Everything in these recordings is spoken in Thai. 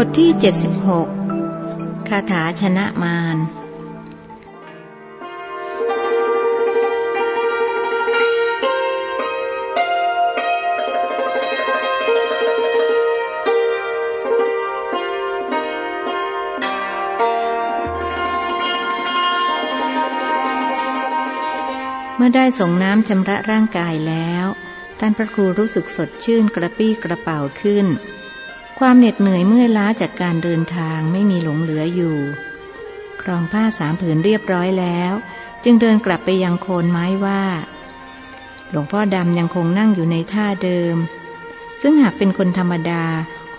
บทที่ 76 คาถาชนะมารเมื่อได้ส่งน้ำชำระร่างกายแล้ว ท่านพระครูรู้สึกสดชื่นกระปี้กระเป๋าขึ้น ความเหน็ดเหนื่อยเมื่อยล้าจากการเดินทางไม่มีหลงเหลืออยู่ ครองผ้าสามผืนเรียบร้อยแล้ว จึงเดินกลับไปยังโคนไม้ว่า หลวงพ่อดำยังคงนั่งอยู่ในท่าเดิม ซึ่งหากเป็นคนธรรมดา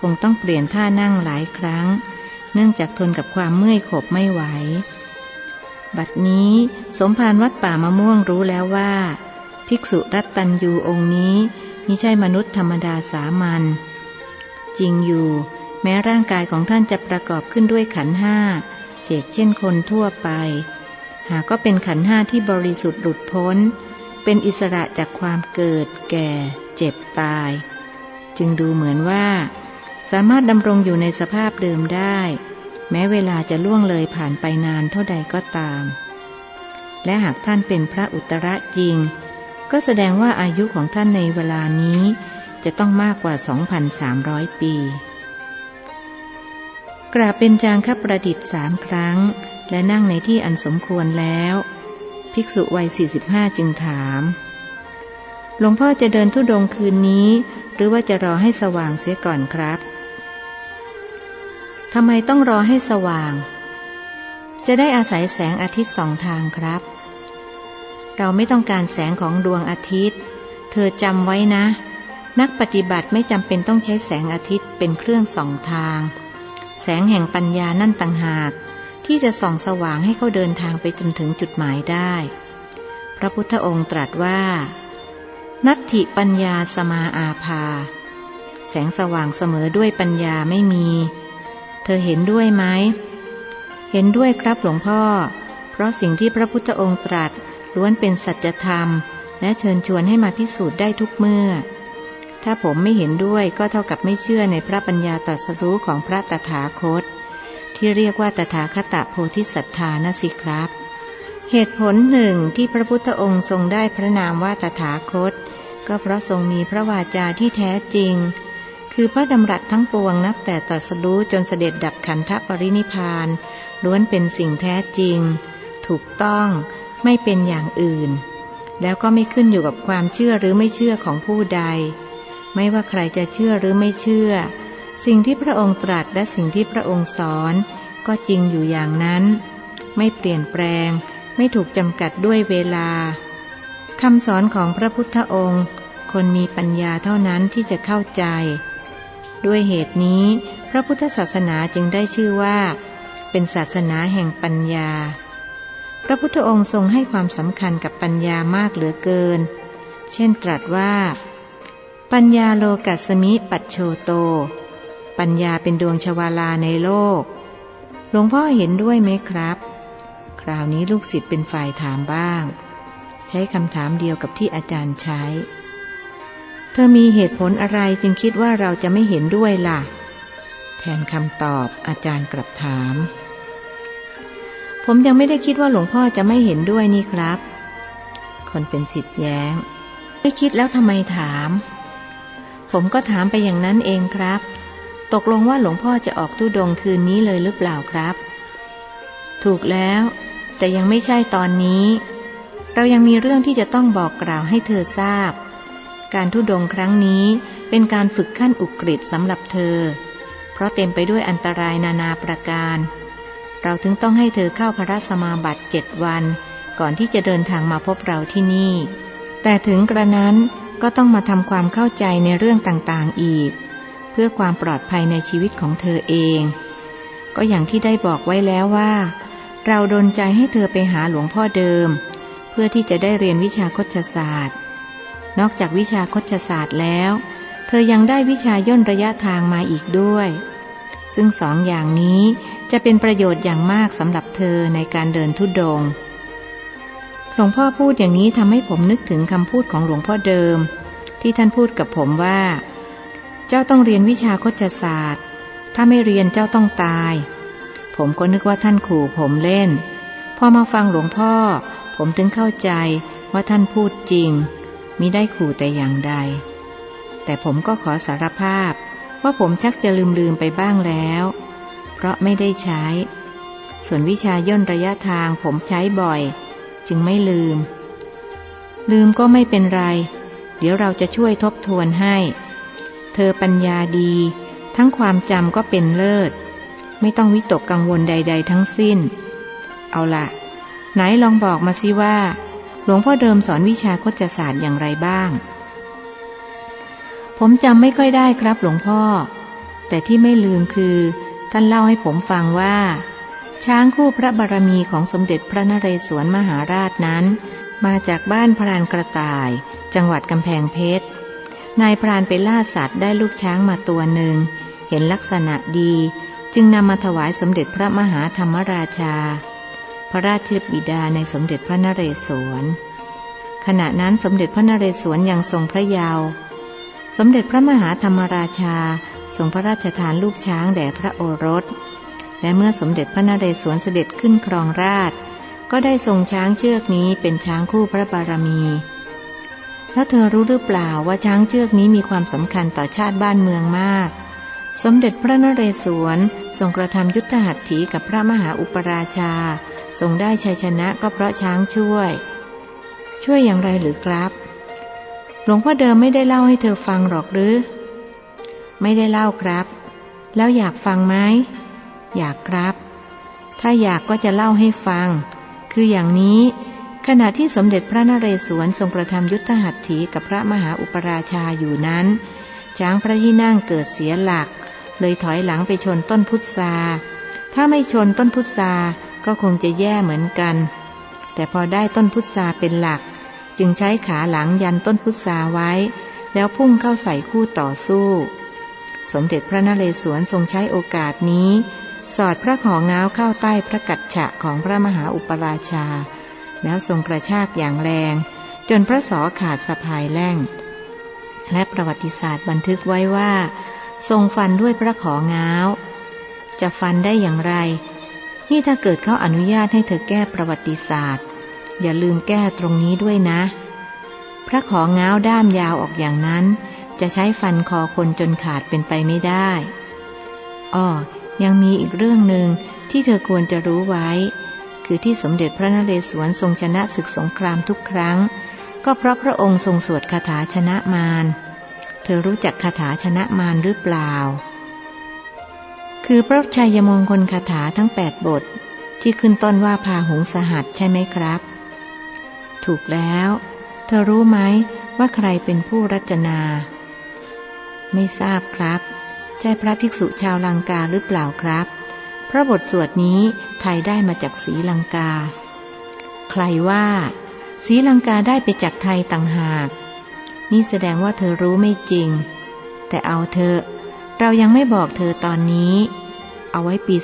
คงต้องเปลี่ยนท่านั่งหลายครั้ง เนื่องจากทนกับความเมื่อยขบไม่ไหว บัดนี้สมภารวัดป่ามะม่วงรู้แล้วว่า ภิกษุรัตตัญยูองค์นี้มิใช่มนุษย์ธรรมดาสามัญ จริงอยู่ แม้ร่างกายของท่านจะประกอบขึ้นด้วยขันห้าเฉกเช่นคนทั่วไป หากก็เป็นขันห้าที่บริสุทธิ์หลุดพ้น เป็นอิสระจากความเกิด แก่ เจ็บตาย จึงดูเหมือนว่า สามารถดำรงอยู่ในสภาพเดิมได้ แม้เวลาจะล่วงเลยผ่านไปนานเท่าใดก็ตาม และหากท่านเป็นพระอุตระจริง ก็แสดงว่าอายุของท่านในเวลานี้ จะต้องมากกว่า 2,300 ปี กราบเป็นจางคประดิษฐ์สามครั้ง และนั่งในที่อันสมควรแล้ว ภิกษุวัย 45 จึงถาม หลวงพ่อจะเดินทุดงค์คืนนี้ หรือว่าจะรอให้สว่างเสียก่อนครับทำไมต้องรอให้สว่าง จะได้อาศัยแสงอาทิตย์สองทางครับ เราไม่ต้องการแสงของดวงอาทิตย์ เธอจำไว้นะ นักปฏิบัติไม่จำเป็นต้องใช้แสงอาทิตย์เป็นเครื่องส่องทาง แสงแห่งปัญญานั่นต่างหาก ที่จะส่องสว่างให้เขาเดินทางไปจนถึงจุดหมายได้ พระพุทธองค์ตรัสว่า นัตถิปัญญาสมาอาภา แสงสว่างเสมอด้วยปัญญาไม่มี เธอเห็นด้วยไหม เห็นด้วยครับหลวงพ่อ เพราะสิ่งที่พระพุทธองค์ตรัสล้วนเป็นสัจธรรม และเชิญชวนให้มาพิสูจน์ได้ทุกเมื่อ ถ้าผมไม่เห็นด้วยก็เท่ากับไม่เชื่อในพระปัญญาตรัสรู้ของพระตถาคต ที่เรียกว่าตถาคตโพธิสัตธานะสิครับ เหตุผลหนึ่งที่พระพุทธองค์ทรงได้พระนามว่าตถาคต ก็เพราะทรงมีพระวาจาที่แท้จริง คือพระดำรัสทั้งปวงนับแต่ตรัสรู้จนเสด็จดับขันธปรินิพพานล้วนเป็นสิ่งแท้จริง ถูกต้องไม่เป็นอย่างอื่น แล้วก็ไม่ขึ้นอยู่กับความเชื่อหรือไม่เชื่อของผู้ใด ไม่ว่าใครจะเชื่อหรือไม่เชื่อ สิ่งที่พระองค์ตรัสและสิ่งที่พระองค์สอน ก็จริงอยู่อย่างนั้น ไม่เปลี่ยนแปลง ไม่ถูกจำกัดด้วยเวลาคำสอนของพระพุทธองค์ คนมีปัญญาเท่านั้นที่จะเข้าใจ ด้วยเหตุนี้ พระพุทธศาสนาจึงได้ชื่อว่า เป็นศาสนาแห่งปัญญา พระพุทธองค์ทรงให้ความสำคัญกับปัญญามากเหลือเกิน เช่นตรัสว่า ปัญญาโลกัสมิปัจโชโต ปัญญาเป็นดวงชวาลาในโลก หลวงพ่อเห็นด้วยไหมครับ คราวนี้ลูกศิษย์เป็นฝ่ายถามบ้าง ใช้คำถามเดียวกับที่อาจารย์ใช้ เธอมีเหตุผลอะไรจึงคิดว่าเราจะไม่เห็นด้วยล่ะ แทนคำตอบอาจารย์กลับถาม ผมยังไม่ได้คิดว่าหลวงพ่อจะไม่เห็นด้วยนี่ครับ คนเป็นสิทธิ์แย้ง ไม่คิดแล้วทำไมถาม ผมก็ถามไปอย่างนั้นเองครับ ตกลงว่าหลวงพ่อจะออกทุดงคืนนี้เลยหรือเปล่าครับ ถูกแล้ว แต่ยังไม่ใช่ตอนนี้ เรายังมีเรื่องที่จะต้องบอกกล่าวให้เธอทราบ การทุดงค์ครั้งนี้เป็นการฝึกขั้นอุกฤษสำหรับเธอ เพราะเต็มไปด้วยอันตรายนานาประการ เราถึงต้องให้เธอเข้าพระสมาบัติเจ็ดวัน ก่อนที่จะเดินทางมาพบเราที่นี่ แต่ถึงกระนั้น ก็ต้องมาทำความเข้าใจในเรื่องต่างๆอีก เพื่อความปลอดภัยในชีวิตของเธอเอง ก็อย่างที่ได้บอกไว้แล้วว่า เราดนใจให้เธอไปหาหลวงพ่อเดิม เพื่อที่จะได้เรียนวิชาคชศาสตร์ นอกจากวิชาคชศาสตร์แล้ว เธอยังได้วิชาย่นระยะทางมาอีกด้วย ซึ่งสองอย่างนี้จะเป็นประโยชน์อย่างมากสำหรับเธอในการเดินทุดง หลวงพ่อพูดอย่างนี้ทำให้ผมนึกถึงคำพูดของหลวงพ่อเดิม ที่ท่านพูดกับผมว่า เจ้าต้องเรียนวิชาคชศาสตร์ ถ้าไม่เรียนเจ้าต้องตาย ผมก็นึกว่าท่านขู่ผมเล่น พอมาฟังหลวงพ่อ ผมถึงเข้าใจว่าท่านพูดจริงมิได้ขู่แต่อย่างใด แต่ผมก็ขอสารภาพว่าผมชักจะลืมลืมไปบ้างแล้ว เพราะไม่ได้ใช้ ส่วนวิชาย่นระยะทางผมใช้บ่อย จึงไม่ลืม ลืมก็ไม่เป็นไร เดี๋ยวเราจะช่วยทบทวนให้ เธอปัญญาดี ทั้งความจำก็เป็นเลิศ ไม่ต้องวิตกกังวลใด ๆ ทั้งสิ้น เอาละไหนลองบอกมาสิว่า หลวงพ่อเดิมสอนวิชาคจศาสตร์อย่างไรบ้าง ผมจำไม่ค่อยได้ครับหลวงพ่อ แต่ที่ไม่ลืมคือ ท่านเล่าให้ผมฟังว่า ช้างคู่พระบารมีของสมเด็จพระนเรศวรมหาราชนั้น มาจากบ้านพรานกระต่าย จังหวัดกำแพงเพชร นายพรานไปล่าสัตว์ได้ลูกช้างมาตัวหนึ่ง เห็นลักษณะดี จึงนำมาถวายสมเด็จพระมหาธรรมราชา พระราชบิดาในสมเด็จพระนเรศวร ขณะนั้นสมเด็จพระนเรศวรยังทรงพระเยาว์ สมเด็จพระมหาธรรมราชาทรงพระราชทานลูกช้างแด่พระโอรส และเมื่อสมเด็จพระนเรศวรเสด็จขึ้นครองราช ก็ได้ทรงช้างเชือกนี้เป็นช้างคู่พระบารมี แล้วเธอรู้หรือเปล่าว่าช้างเชือกนี้มีความสำคัญต่อชาติบ้านเมืองมาก สมเด็จพระนเรศวรทรงกระทำยุทธหัตถีกับพระมหาอุปราชา ทรงได้ชัยชนะก็เพราะช้างช่วย ช่วยอย่างไรหรือครับหลวงพ่อเดิมไม่ได้เล่าให้เธอฟังหรอกหรือ ไม่ได้เล่าครับ แล้วอยากฟังไหม อยากครับ ถ้าอยากก็จะเล่าให้ฟัง คืออย่างนี้ขณะที่สมเด็จพระนเรศวรทรงกระทำยุทธหัตถีกับพระมหาอุปราชาอยู่นั้น ช้างพระที่นั่งเกิดเสียหลัก เลยถอยหลังไปชนต้นพุทราถ้าไม่ชนต้นพุทราก็คงจะแย่เหมือนกัน แต่พอได้ต้นพุทราเป็นหลัก จึงใช้ขาหลังยันต้นพุทราไว้ แล้วพุ่งเข้าใส่คู่ต่อสู้ สมเด็จพระนเรศวรทรงใช้โอกาสนี้ สอดพระของง้าวเข้าใต้พระกัจฉะของพระมหาอุปราชา แล้วทรงกระชากอย่างแรง จนพระสอขาดสะพายแล่ง และประวัติศาสตร์บันทึกไว้ว่า ทรงฟันด้วยพระของง้าว จะฟันได้อย่างไร นี่ถ้าเกิดเขาอนุญาตให้เธอแก้ประวัติศาสตร์ อย่าลืมแก้ตรงนี้ด้วยนะ พระของง้าวด้ามยาวออกอย่างนั้น จะใช้ฟันคอคนจนขาดเป็นไปไม่ได้อ้อ ยังมีอีกเรื่องหนึ่งที่เธอควรจะรู้ไว้ คือที่สมเด็จพระนเรศวรทรงชนะศึกสงครามทุกครั้ง ก็เพราะพระองค์ทรงสวดคาถาชนะมารเธอรู้จักคาถาชนะมารหรือเปล่า คือพระชัยมงคลคาถาทั้งแปดบท ที่ขึ้นต้นว่าพาหงสหัสใช่ไหมครับ ถูกแล้ว เธอรู้ไหมว่าใครเป็นผู้รัจนา ไม่ทราบครับ ใช่พระภิกษุชาวลังกาหรือเปล่าครับ พระบทสวดนี้ไทยได้มาจากศีลังกา ใครว่าศีลังกาได้ไปจากไทยต่างหาก นี่แสดงว่าเธอรู้ไม่จริง แต่เอาเธอ เรายังไม่บอกเธอตอนนี้ เอาไว้ปี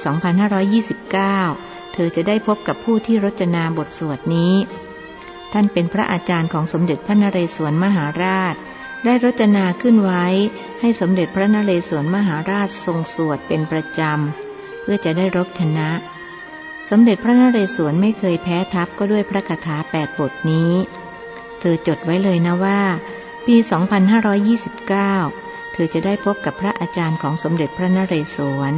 2529 เธอจะได้พบกับผู้ที่รจนาบทสวดนี้ ท่านเป็นพระอาจารย์ของสมเด็จพระนเรศวรมหาราช ได้รจนาขึ้นไว้ให้สมเด็จพระนเรศวรมหาราชทรงสวดเป็นประจำ เพื่อจะได้รบชนะ สมเด็จพระนเรศวรไม่เคยแพ้ทัพก็ด้วยพระคาถาแปดบทนี้ เธอจดไว้เลยนะว่า ปี 2529 เธอจะได้พบกับพระอาจารย์ของสมเด็จพระนเรศวร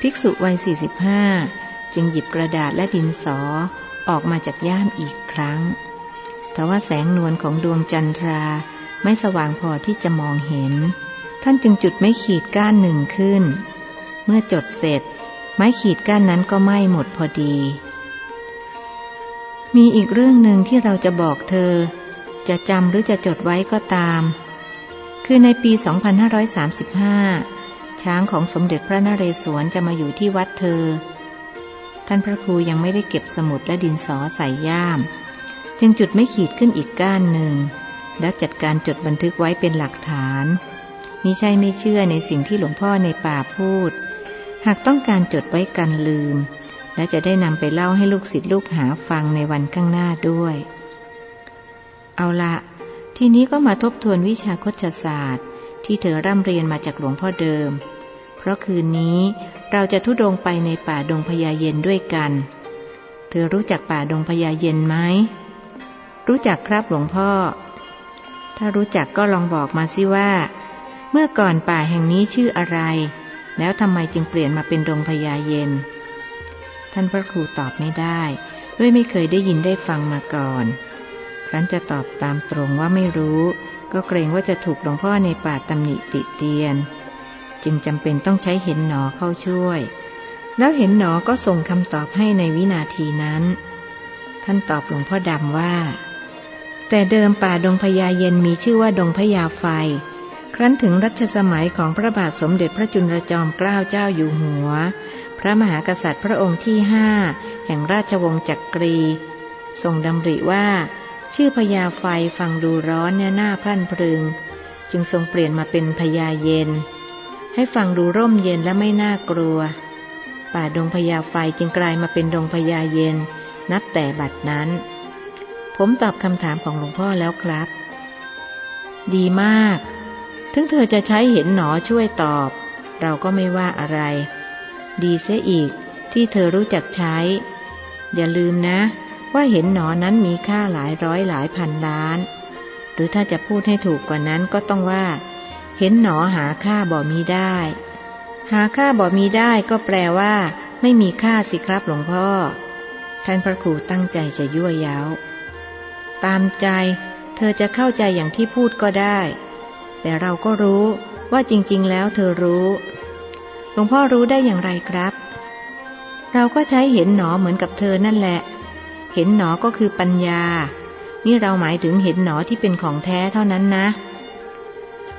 ภิกษุวัย 45 จึงหยิบกระดาษและดินสอออกมาจากย่ามอีกครั้งแต่ว่าแสงนวลของดวงจันทรา ไม่สว่างพอที่จะมองเห็น ท่านจึงจุดไม้ขีดก้านหนึ่งขึ้น เมื่อจดเสร็จ ไม้ขีดก้านนั้นก็ไหม้หมดพอดี มีอีกเรื่องหนึ่งที่เราจะบอกเธอ จะจำหรือจะจดไว้ก็ตาม คือในปี 2535 ช้างของสมเด็จพระนเรศวรจะมาอยู่ที่วัดเธอ ท่านพระครูยังไม่ได้เก็บสมุดและดินสอใส่ย่าม จึงจุดไม่ขีดขึ้นอีกก้านหนึ่ง และจัดการจดบันทึกไว้เป็นหลักฐานมิใช่ไม่เชื่อในสิ่งที่หลวงพ่อในป่าพูด หากต้องการจดไว้กันลืม และจะได้นำไปเล่าให้ลูกศิษย์ลูกหาฟังในวันข้างหน้าด้วย เอาละทีนี้ก็มาทบทวนวิชาคชศาสตร์ ที่เธอร่ำเรียนมาจากหลวงพ่อเดิม เพเพราะคืนนี้เราจะทุดงไปในป่าดงพญาเย็นด้วยกัน เธอรู้จักป่าดงพญาเย็นไหม รู้จักครับหลวงพ่อ ถ้ารู้จักก็ลองบอกมาสิว่า เมื่อก่อนป่าแห่งนี้ชื่ออะไร แล้วทำไมจึงเปลี่ยนมาเป็นดงพญาเย็น ท่านพระครูตอบไม่ได้ ด้วยไม่เคยได้ยินได้ฟังมาก่อน ครั้นจะตอบตามตรงว่าไม่รู้ ก็เกรงว่าจะถูกหลวงพ่อในป่าตำหนิติเตียน จึงจำเป็นต้องใช้เห็นหนอเข้าช่วย แล้วเห็นหนอก็ส่งคำตอบให้ในวินาทีนั้น ท่านตอบหลวงพ่อดำว่า แต่เดิมป่าดงพญาเย็นมีชื่อว่าดงพญาไฟ ครั้นถึงรัชสมัยของพระบาทสมเด็จพระจุลจอมเกล้าเจ้าอยู่หัว พระมหากษัตริย์พระองค์ที่ห้าแห่งราชวงศ์จักกรี ทรงดำริว่า ชื่อพญาไฟฟังดูร้อนเนี่ยหน้าพรั่นพรึง จึงทรงเปลี่ยนมาเป็นพญาเย็น ให้ฟังดูร่มเย็นและไม่น่ากลัว ป่าดงพญาไฟจึงกลายมาเป็นดงพญาเย็น นับแต่บัดนั้น ผมตอบคำถามของหลวงพ่อแล้วครับ ดีมาก ถึงเธอจะใช้เห็นหนอช่วยตอบ เราก็ไม่ว่าอะไร ดีเสียอีกที่เธอรู้จักใช้ อย่าลืมนะ ว่าเห็นหนอนั้นมีค่าหลายร้อยหลายพันล้าน หรือถ้าจะพูดให้ถูกกว่านั้นก็ต้องว่า เห็นหนอหาค่าบ่มีได้ หาค่าบ่มีได้ก็แปลว่า ไม่มีค่าสิครับหลวงพ่อ ท่านพระครูตั้งใจจะยั่วยาว ตามใจ เธอจะเข้าใจอย่างที่พูดก็ได้ แต่เราก็รู้ว่าจริง ๆ แล้วเธอรู้หลวงพ่อรู้ได้อย่างไรครับ เราก็ใช้เห็นหนอเหมือนกับเธอนั่นแหละ เห็นหนอก็คือปัญญา นี่เราหมายถึงเห็นหนอที่เป็นของแท้เท่านั้นนะ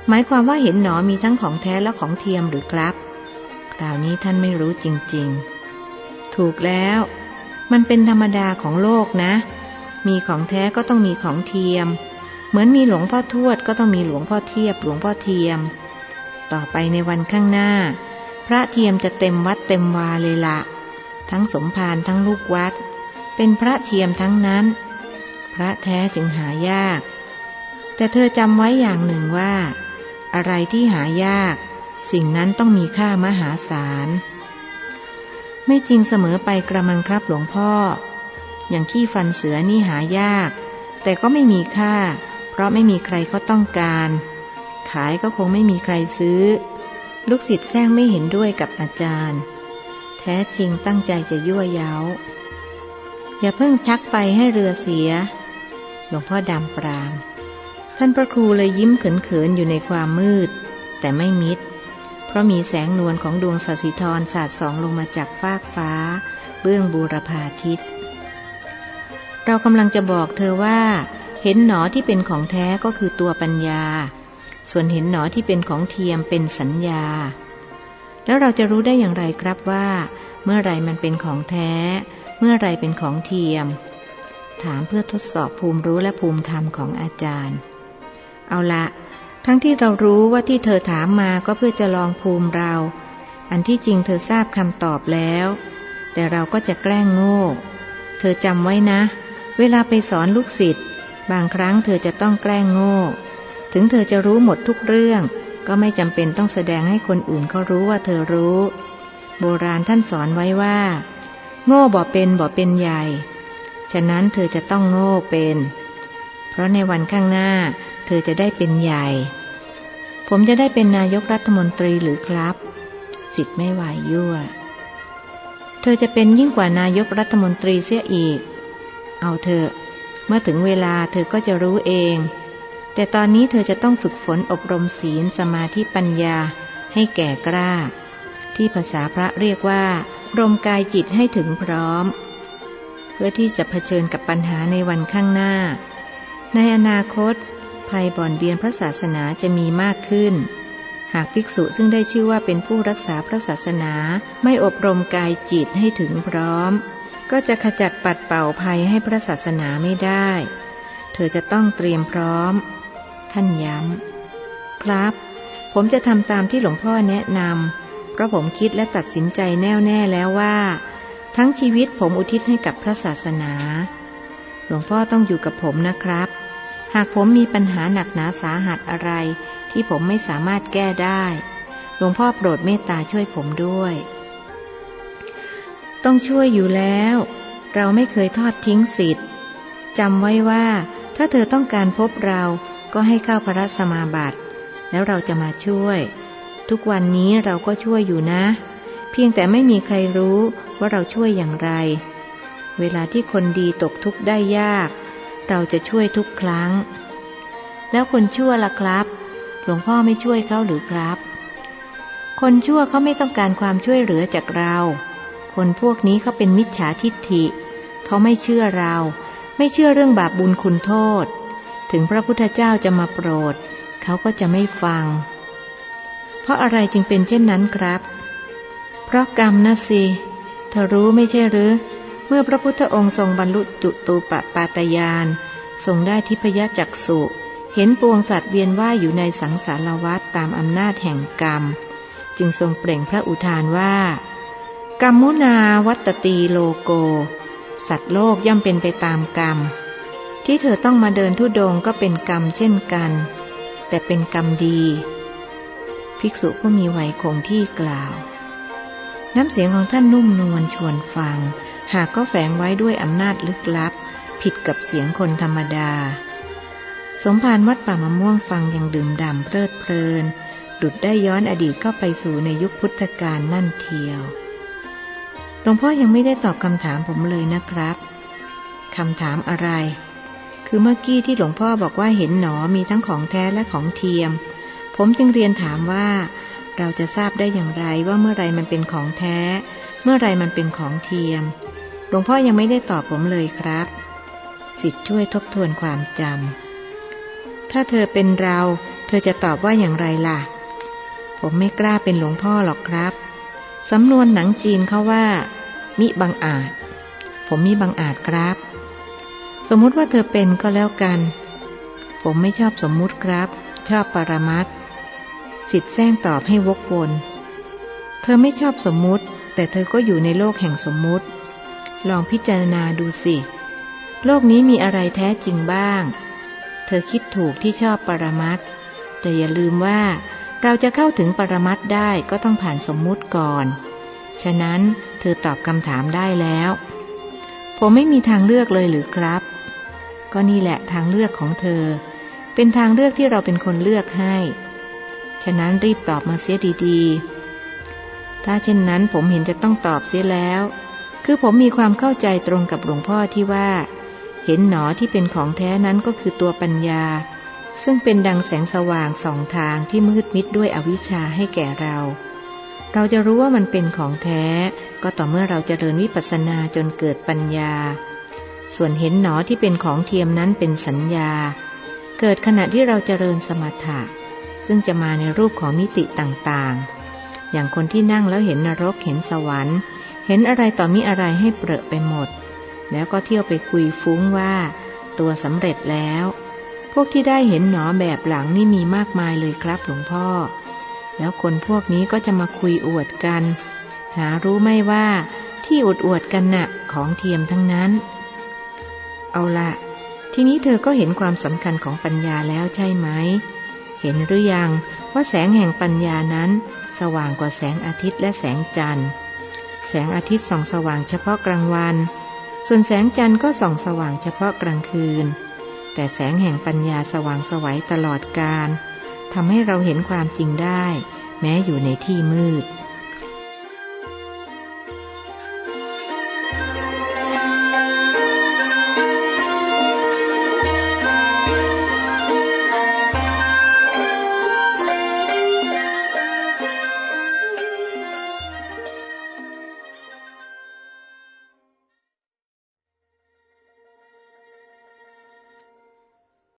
หมายความว่าเห็นหนอมีทั้งของแท้และของเทียมหรือครับ คราวนี้ท่านไม่รู้จริง ๆ ถูกแล้ว มันเป็นธรรมดาของโลกนะ มีของแท้ก็ต้องมีของเทียม เหมือนมีหลวงพ่อทวดก็ต้องมีหลวงพ่อเทียบหลวงพ่อเทียม ต่อไปในวันข้างหน้า พระเทียมจะเต็มวัดเต็มวาเลยละ ทั้งสมภารทั้งลูกวัด เป็นพระเทียมทั้งนั้น พระแท้จึงหายาก แต่เธอจำไว้อย่างหนึ่งว่า อะไรที่หายาก สิ่งนั้นต้องมีค่ามหาศาลไม่จริงเสมอไปกระมังครับหลวงพ่อ อย่างขี้ฟันเสือนี่หายาก แต่ก็ไม่มีค่า เพราะไม่มีใครเขาต้องการ ขายก็คงไม่มีใครซื้อ ลูกศิษย์แซงไม่เห็นด้วยกับอาจารย์ แท้จริงตั้งใจจะยั่วยาาอย่าเพิ่งชักไปให้เรือเสีย หลวงพ่อดำปราม ท่านพระครูเลยยิ้มเขินๆอยู่ในความมืด แต่ไม่มิด เพราะมีแสงนวลของดวงสัสิธรสาดส่องลงมาจากฟากฟ้า เบื้องบูรพาทิต เรากำลังจะบอกเธอว่า เห็นหนอที่เป็นของแท้ก็คือตัวปัญญา ส่วนเห็นหนอที่เป็นของเทียมเป็นสัญญา แล้วเราจะรู้ได้อย่างไรครับว่า เมื่อไรมันเป็นของแท้ เมื่อไรเป็นของเทียม ถามเพื่อทดสอบภูมิรู้และภูมิธรรมของอาจารย์ เอาละทั้งที่เรารู้ว่าที่เธอถามมาก็เพื่อจะลองภูมิเรา อันที่จริงเธอทราบคำตอบแล้ว แต่เราก็จะแกล้งโง่ เธอจำไว้นะ เวลาไปสอนลูกศิษย์บางครั้งเธอจะต้องแกล้งโง่ ถึงเธอจะรู้หมดทุกเรื่อง ก็ไม่จำเป็นต้องแสดงให้คนอื่นเขารู้ว่าเธอรู้ โบราณท่านสอนไว้ว่า โง่บ่เป็นบ่เป็นใหญ่ ฉะนั้นเธอจะต้องโง่เป็น เพราะในวันข้างหน้า เธอจะได้เป็นใหญ่ ผมจะได้เป็นนายกรัฐมนตรีหรือครับ สิทธิ์ไม่ไหวยั่ว เธอจะเป็นยิ่งกว่านายกรัฐมนตรีเสียอีก เอาเถอะ เมื่อถึงเวลาเธอก็จะรู้เอง แต่ตอนนี้เธอจะต้องฝึกฝนอบรมศีลสมาธิปัญญาให้แก่กล้า ที่ภาษาพระเรียกว่า รมกายจิตให้ถึงพร้อม เพื่อที่จะเผชิญกับปัญหาในวันข้างหน้า ในอนาคต ภัยบ่อนเบียนพระศาสนาจะมีมากขึ้น หากภิกษุซึ่งได้ชื่อว่าเป็นผู้รักษาพระศาสนาไม่อบรมกายจิตให้ถึงพร้อม ก็จะขจัดปัดเป่าภัยให้พระศาสนาไม่ได้ เธอจะต้องเตรียมพร้อม ท่านย้ำ ครับ ผมจะทำตามที่หลวงพ่อแนะนำ เพราะผมคิดและตัดสินใจแน่วแน่แล้วว่า ทั้งชีวิตผมอุทิศให้กับพระศาสนา หลวงพ่อต้องอยู่กับผมนะครับ หากผมมีปัญหาหนักหนาสาหัสอะไร ที่ผมไม่สามารถแก้ได้ หลวงพ่อโปรดเมตตาช่วยผมด้วย ต้องช่วยอยู่แล้ว เราไม่เคยทอดทิ้งสิทธิ์จำไว้ว่า ถ้าเธอต้องการพบเราก็ให้เข้าพระสมาบัติ แล้วเราจะมาช่วย ทุกวันนี้เราก็ช่วยอยู่นะ เพียงแต่ไม่มีใครรู้ว่าเราช่วยอย่างไร เวลาที่คนดีตกทุกข์ได้ยาก เราจะช่วยทุกครั้ง แล้วคนชั่วล่ะครับ หลวงพ่อไม่ช่วยเขาหรือครับ คนชั่วเขาไม่ต้องการความช่วยเหลือจากเรา คนพวกนี้เขาเป็นมิจฉาทิฏฐิ เขาไม่เชื่อเรา ไม่เชื่อเรื่องบาปบุญคุณโทษ ถึงพระพุทธเจ้าจะมาโปรด เขาก็จะไม่ฟัง เพราะอะไรจึงเป็นเช่นนั้นครับ เพราะกรรมนะสิเธอรู้ไม่ใช่หรือ เมื่อพระพุทธองค์ทรงบรรลุจุตูปปาตยานทรงได้ทิพยจักษุเห็นปวงสัตว์เวียนว่ายอยู่ในสังสารวัฏตามอำนาจแห่งกรรม จึงทรงเปล่งพระอุทานว่า กรรมุนาวัตตีโลโก สัตว์โลกย่อมเป็นไปตามกรรม ที่เธอต้องมาเดินทุดงก็เป็นกรรมเช่นกัน แต่เป็นกรรมดี ภิกษุผู้มีไหวคงที่กล่าว น้ำเสียงของท่านนุ่มนวลชวนฟัง หากก็แฝงไว้ด้วยอำนาจลึกลับ ผิดกับเสียงคนธรรมดา สมภารวัดป่ามะม่วงฟังอย่างดื่มด่ำเพลิดเพลิน ดุดได้ย้อนอดีตเข้าไปสู่ในยุคพุทธกาลนั่นเทียว ลวงพ่อยังไม่ได้ตอบคำถามผมเลยนะครับคำถามอะไร คือเมื่อกี้ที่หลวงพ่อบอกว่าเห็นหนอมีทั้งของแท้และของเทียม ผมจึงเรียนถามว่า เราจะทราบได้อย่างไรว่าเมื่อไรมันเป็นของแท้ เมื่อไรมันเป็นของเทียม หลวงพ่อยังไม่ได้ตอบผมเลยครับ สิทธิ์ช่วยทบทวนความจำ ถ้าเธอเป็นเรา เธอจะตอบว่าอย่างไรล่ะ ผมไม่กล้าเป็นหลวงพ่อหรอกครับ สำนวนหนังจีนเขาว่า มิบังอาจ ผมมิบังอาจครับ สมมุติว่าเธอเป็นก็แล้วกัน ผมไม่ชอบสมมุติครับ ชอบปรมัตสิทธิ์แซงตอบให้วกวน เธอไม่ชอบสมมุติ แต่เธอก็อยู่ในโลกแห่งสมมุติ ลองพิจารณาดูสิ โลกนี้มีอะไรแท้จริงบ้าง เธอคิดถูกที่ชอบปรมัตแต่อย่าลืมว่าเราจะเข้าถึงปรมัตได้ก็ต้องผ่านสมมุติก่อน ฉะนั้นเธอตอบคำถามได้แล้ว ผมไม่มีทางเลือกเลยหรือครับ ก็นี่แหละทางเลือกของเธอ เป็นทางเลือกที่เราเป็นคนเลือกให้ ฉะนั้นรีบตอบมาเสียดีๆ ถ้าเช่นนั้นผมเห็นจะต้องตอบเสียแล้ว คือผมมีความเข้าใจตรงกับหลวงพ่อที่ว่า เห็นหนอที่เป็นของแท้นั้นก็คือตัวปัญญา ซึ่งเป็นดังแสงสว่างสองทางที่มืดมิดด้วยอวิชชาให้แก่เรา เราจะรู้ว่ามันเป็นของแท้ ก็ต่อเมื่อเราจเจริญวิปัสสนาจนเกิดปัญญา ส่วนเห็นหนอที่เป็นของเทียมนั้นเป็นสัญญา เกิดขณะที่เราจเจริญสมถะ ซึ่งจะมาในรูปของมิติต่างๆ อย่างคนที่นั่งแล้วเห็นนรกเห็นสวรรค์ เห็นอะไรต่อมีอะไรให้เปรอะไปหมด แล้วก็เที่ยวไปคุยฟุ้งว่า ตัวสำเร็จแล้ว พวกที่ได้เห็นหนอแบบหลังนี่มีมากมายเลยครับหลวงพ่อ แล้วคนพวกนี้ก็จะมาคุยอวดกัน หารู้ไม่ว่าที่อวดอวดกันน่ะของเทียมทั้งนั้น เอาละทีนี้เธอก็เห็นความสำคัญของปัญญาแล้วใช่ไหม เห็นหรือยังว่าแสงแห่งปัญญานั้น สว่างกว่าแสงอาทิตย์และแสงจันทร์ แสงอาทิตย์ส่องสว่างเฉพาะกลางวัน ส่วนแสงจันทร์ก็ส่องสว่างเฉพาะกลางคืน แต่แสงแห่งปัญญาสว่างสวัยตลอดกาล ทำให้เราเห็นความจริงได้ แม้อยู่ในที่มืด